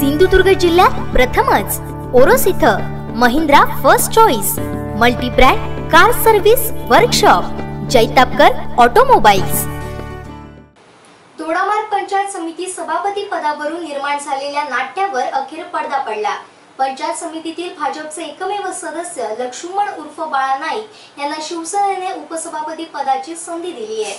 सिंधुदुर्ग जिल्ह्यात प्रथमच. ओरोस इथं Mahindra first choice multibrand car service workshop Jaitapkar automobiles. तोडामार panchayat समिती सभापती पदावरून निर्माण झालेल्या नाट्यावर अखेर पडदा पडला. पंचायत समितीतील भाजपचे एकमेव सदस्य लक्ष्मण उर्फ बाळा नाईक यांना शिवसेनेने उपसभापती पदाची संधी दिली आहे.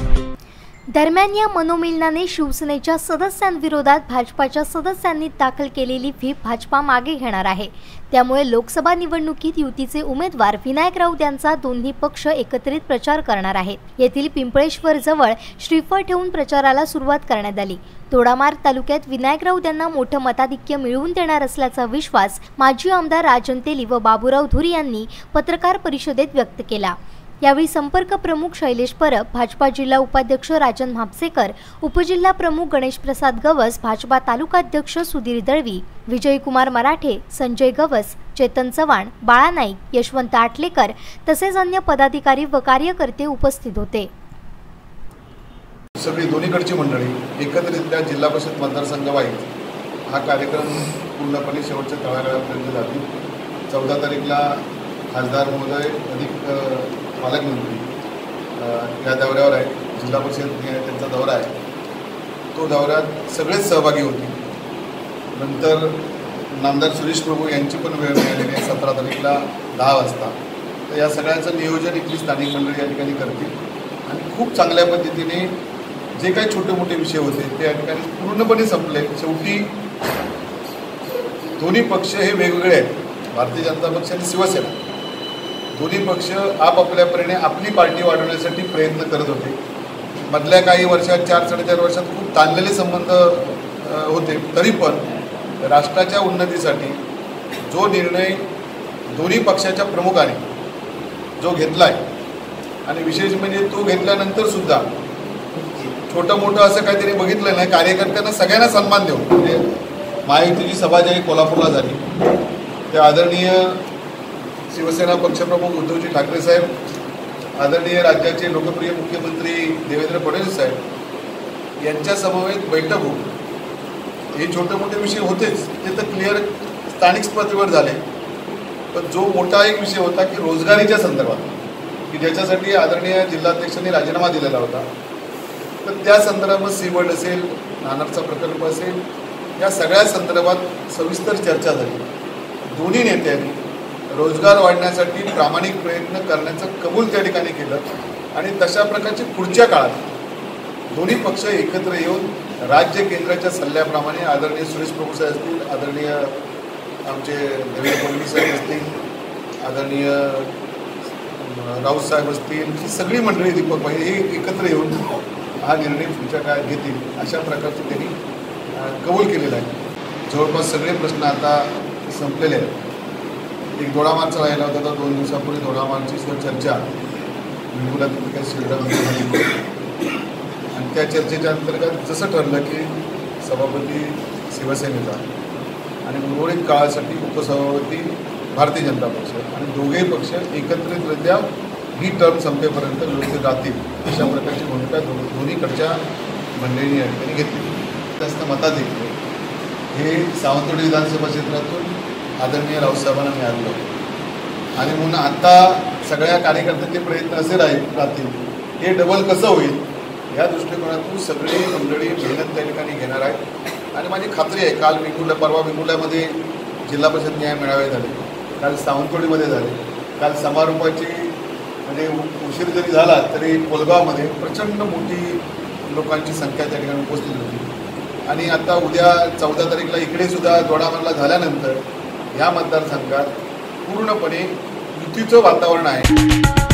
दरम्यान या मनोमिलनाने शिवसेनेच्या सदस्यांविरोधात भाजपाच्या सदस्यांनी दाखल केलेली व्हीप भाजपा मागे घेणार आहे. त्यामुळे लोकसभा निवडणुकीत युतीचे उमेदवार विनायक राऊत यांचा दोन्ही पक्ष एकत्रित प्रचार करणार आहेत. येथील पिंपळेश्वर जवळ श्रीफळ ठेवून प्रचाराला सुरुवात करण्यात आली. तोडामार तालुक्यात विनायक राऊत यांना मोठं मताधिक्य मिळवून देणार असल्याचा विश्वास माजी आमदार राजन तेली व बाबूराव धुरी यांनी पत्रकार परिषदेत व्यक्त केला. यावेळी संपर्क प्रमुख शैलेश परब भाजपा जिल्हा उपाध्यक्ष राजन म्हापसेकर उपजिल्हा प्रमुख गणेश प्रसाद गवस भाजपा तालुकाध्यक्ष सुधीर दळवी विजयकुमार मराठे संजय गवस चेतन चव्हाण बाळा नाईक यशवंत आटलेकर तसेच अन्य पदाधिकारी व कार्यकर्ते उपस्थित होते. सगळी दोन्हीकडची मंडळी एकत्रितरित्या जिल्हा परिषद मतदारसंघवाईज हा कार्यक्रम पूर्णपणे शेवटच्या तळागाळापर्यंत जातील. चौदा तारीखला खासदार महोदय अधिक पालकमंत्री या दौऱ्यावर आहेत जिल्हा परिषद त्यांचा दौरा आहे. तो दौऱ्यात सगळेच सहभागी होतील नंतर नामदार सुरेश प्रभू यांची पण वेळ मिळालेली आहे सतरा तारीखला दहा वाजता. तर या सगळ्याचं नियोजन इथली स्थानिक मंडळी या ठिकाणी करतील. आणि खूप चांगल्या पद्धतीने जे काही छोटे मोठे विषय होते ते या ठिकाणी पूर्णपणे संपले. शेवटी दोन्ही पक्ष हे वेगवेगळे आहेत. भारतीय जनता पक्ष आणि शिवसेना. दोन्ही पक्ष आपापल्यापरीने आपली पार्टी वाढवण्यासाठी प्रयत्न करत होते. मधल्या काही वर्षात चार साडेचार वर्षात खूप ताणलेले संबंध होते. तरी पण राष्ट्राच्या उन्नतीसाठी जो निर्णय दोन्ही पक्षाच्या प्रमुखाने जो घेतला आहे आणि विशेष म्हणजे तो घेतल्यानंतर सुद्धा छोटं मोठं असं काहीतरी बघितलं नाही कार्यकर्त्यांना सगळ्यांना सन्मान देऊ म्हणजे महायुतीची सभा ज्यावेळी कोल्हापूरला झाली. ते आदरणीय शिवसेना पक्षप्रमुख उद्धवजी ठाकरे साहेब आदरणीय राज्याचे लोकप्रिय मुख्यमंत्री देवेंद्र फडणवीस साहेब यांच्या समवेत बैठक होऊन हे छोटे मोठे विषय होतेच ते तर क्लिअर स्थानिक पातळीवर झाले. पण जो मोठा एक विषय होता की रोजगारीच्या संदर्भात की ज्याच्यासाठी आदरणीय जिल्हाध्यक्षांनी राजीनामा दिलेला होता तर त्या संदर्भात सीबर्ड असेल नानारचा प्रकल्प असेल या सगळ्या संदर्भात सविस्तर चर्चा झाली. दोन्ही नेत्यांनी रोजगार वाढण्यासाठी प्रामाणिक प्रयत्न करण्याचं कबूल त्या ठिकाणी केलं. आणि तशा प्रकारची पुढच्या काळात दोन्ही पक्ष एकत्र येऊन राज्य केंद्राच्या सल्ल्याप्रमाणे आदरणीय सुरेश प्रभू साहेब असतील आदरणीय आमचे देवेंद्र फडणवीस साहेब असतील आदरणीय राऊत साहेब असतील ही सगळी मंडळी दीपक भाई हे एकत्र येऊन हा निर्णय पुढच्या काळात घेतील अशा प्रकारचे त्यांनी कबूल केलेला आहे. जवळपास सगळे प्रश्न आता संपलेले आहेत. एक दोडामारचा राहिला होता तर दोन दिवसापूर्वी दोडामारची सुद्धा चर्चा. विंगुला तिथे काही शिरडामध्ये आणि त्या चर्चेच्या अंतर्गत जसं ठरलं की सभापती शिवसेनेचा आणि उर्वरित काळासाठी उपसभापती भारतीय जनता पक्ष आणि दोघेही पक्ष एकत्रितरित्या ही टर्म संपेपर्यंत व्यवस्थित राहतील अशा प्रकारची भूमिका दो दोन्हीकडच्या मंडळींनी या ठिकाणी घेतली. जास्त मताधिक्य हे सावंतवाडी विधानसभा क्षेत्रातून आदरणीय रावसाहेबांना मिळालेलं होतं. आणि म्हणून आता सगळ्या कार्यकर्त्यांचे प्रयत्न असे राहील राहतील. हे डबल कसं होईल? या दृष्टिकोनातून सगळी मंडळी मेहनत त्या ठिकाणी घेणार आहेत. आणि माझी खात्री आहे काल वेंगुर्ला परवा वेंगुर्ल्यामध्ये जिल्हा परिषद न्याय मेळावे झाले. काल सावंतवाडीमध्ये झाले. काल समारोपाची म्हणजे उशीर जरी झाला तरी कोलगावमध्ये प्रचंड मोठी लोकांची संख्या त्या ठिकाणी उपस्थित होती. आणि आता उद्या चौदा तारीखला इकडे सुद्धा दोडामारला झाल्यानंतर ह्या मतदारसंघात पूर्णपणे युतीचं वातावरण आहे.